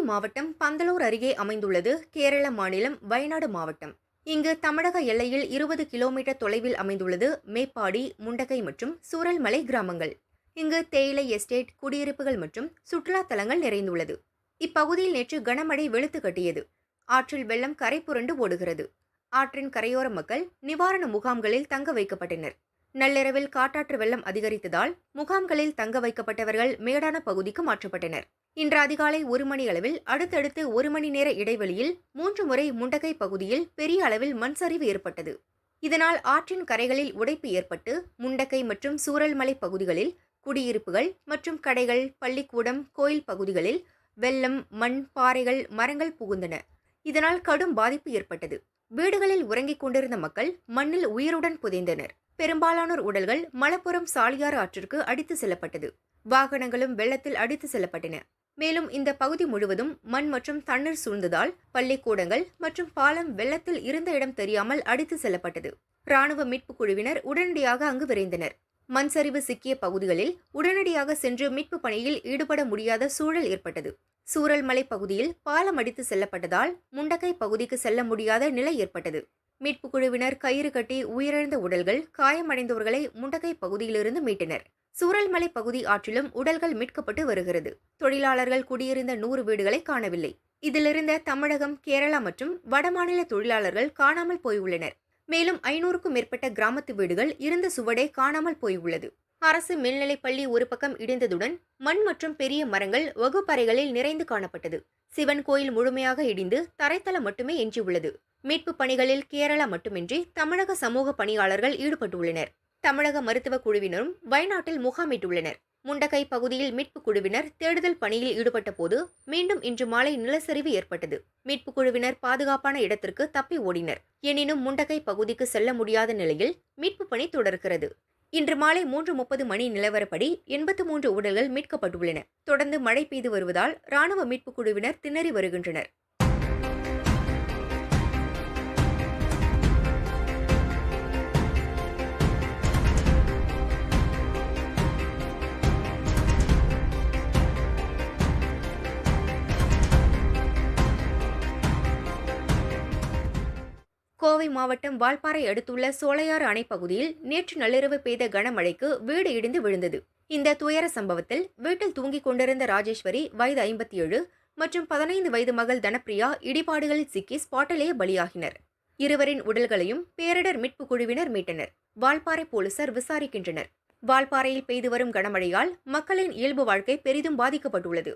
கோவை மாவட்டம் பந்தலூர் அருகே அமைந்துள்ளது. கேரள மாநிலம் வயநாடு மாவட்டம். இங்கு தமிழக எல்லையில் இருபது கிலோமீட்டர் தொலைவில் அமைந்துள்ளது மேப்பாடி முண்டகை மற்றும் சூரல்மலை கிராமங்கள். இங்கு தேயிலை எஸ்டேட் குடியிருப்புகள் மற்றும் சுற்றுலா தலங்கள் நிறைந்துள்ளது. இப்பகுதியில் நேற்று கனமழை வெளுத்து கட்டியது. ஆற்றில் வெள்ளம் கரை புரண்டு ஓடுகிறது. ஆற்றின் கரையோர மக்கள் நிவாரண முகாம்களில் தங்க வைக்கப்பட்டனர். நள்ளிரவில் காட்டாற்று வெள்ளம் அதிகரித்ததால் முகாம்களில் தங்க வைக்கப்பட்டவர்கள் மேடான பகுதிக்கு மாற்றப்பட்டனர். இன்று அதிகாலை ஒரு மணி அளவில் அடுத்தடுத்து ஒரு மணி நேர இடைவெளியில் மூன்று முறை முண்டகை பகுதியில் பெரிய அளவில் மண் சரிவு ஏற்பட்டது. இதனால் ஆற்றின் கரைகளில் உடைப்பு ஏற்பட்டு முண்டக்கை மற்றும் சூரல்மலை பகுதிகளில் குடியிருப்புகள் மற்றும் கடைகள் பள்ளிக்கூடம் கோயில் பகுதிகளில் வெள்ளம் மண் பாறைகள் மரங்கள் புகுந்தன. இதனால் கடும் பாதிப்பு ஏற்பட்டது. வீடுகளில் உறங்கிக் கொண்டிருந்த மக்கள் மண்ணில் உயிருடன் புதைந்தனர். பெரும்பாலானோர் உடல்கள் மலப்புறம் சாலியார் ஆற்றிற்கு அடித்து செல்லப்பட்டது. வாகனங்களும் வெள்ளத்தில் அடித்து செல்லப்பட்டன. மேலும் இந்த பகுதி முழுவதும் மண் மற்றும் தண்ணீர் சூழ்ந்ததால் பள்ளிக்கூடங்கள் மற்றும் பாலம் வெள்ளத்தில் இருந்த இடம் தெரியாமல் அடித்து செல்லப்பட்டது. ராணுவ மீட்புக் குழுவினர் உடனடியாக அங்கு விரைந்தனர். மண் சரிவு சிக்கிய பகுதிகளில் உடனடியாக சென்று மீட்பு பணியில் ஈடுபட முடியாத சூழல் ஏற்பட்டது. சூரல்மலை பகுதியில் பாலம் அடித்து செல்லப்பட்டதால் முண்டக்கை பகுதிக்கு செல்ல முடியாத நிலை ஏற்பட்டது. மீட்பு குழுவினர் கயிறு கட்டி உயிரிழந்த உடல்கள் காயமடைந்தவர்களை முண்டகை பகுதியிலிருந்து மீட்டனர். சூரல்மலை பகுதி ஆற்றிலும் உடல்கள் மீட்கப்பட்டு வருகிறது. தொழிலாளர்கள் குடியிருந்த நூறு வீடுகளை காணவில்லை. இதிலிருந்த தமிழகம் கேரளா மற்றும் வடமாநில தொழிலாளர்கள் காணாமல் போயுள்ளனர். மேலும் ஐநூறுக்கும் மேற்பட்ட கிராமத்து வீடுகள் இருந்த சுவடே காணாமல் போயுள்ளது. அரசு மேல்நிலைப்பள்ளி ஒரு பக்கம் இடிந்ததுடன் மண் மற்றும் பெரிய மரங்கள் வகுப்பறைகளில் நிறைந்து காணப்பட்டது. சிவன் கோயில் முழுமையாக இடிந்து தரைத்தளம் மட்டுமே எஞ்சியுள்ளது. மீட்பு பணிகளில் கேரளா மட்டுமின்றி தமிழக சமூக பணியாளர்கள் ஈடுபட்டுள்ளனர். தமிழக மருத்துவ குழுவினரும் வயநாட்டில் முகாமிட்டுள்ளனர். முண்டகை பகுதியில் மீட்புக் குழுவினர் தேடுதல் பணியில் ஈடுபட்ட போது மீண்டும் இன்று மாலை நிலச்சரிவு ஏற்பட்டது. மீட்புக் குழுவினர் பாதுகாப்பான இடத்திற்கு தப்பி ஓடினர். எனினும் முண்டகை பகுதிக்கு செல்ல முடியாத நிலையில் மீட்பு பணி தொடர்கிறது. இன்று மாலை மூன்று முப்பது மணி நிலவரப்படி எண்பத்து மூன்று உடல்கள் மீட்கப்பட்டுள்ளன. தொடர்ந்து மழை பெய்து வருவதால் ராணுவ மீட்புக் குழுவினர் திணறி வருகின்றனர். கோவை மாவட்டம் வால்பாறை அடுத்துள்ள சோலையாறு அணை பகுதியில் நேற்று நள்ளிரவு பெய்த கனமழைக்கு வீடு இடிந்து விழுந்தது. இந்த துயர சம்பவத்தில் வீட்டில் தூங்கிக் கொண்டிருந்த ராஜேஸ்வரி வயது ஐம்பத்தி ஏழு மற்றும் பதினைந்து வயது மகள் தனப்பிரியா இடிபாடுகளில் சிக்கி ஸ்பாட்டிலேயே பலியாகினர். இருவரின் உடல்களையும் பேரிடர் மீட்பு குழுவினர் மீட்டனர். வால்பாறை போலீசார் விசாரிக்கின்றனர். வால்பாறையில் பெய்து வரும் கனமழையால் மக்களின் இயல்பு வாழ்க்கை பெரிதும் பாதிக்கப்பட்டுள்ளது.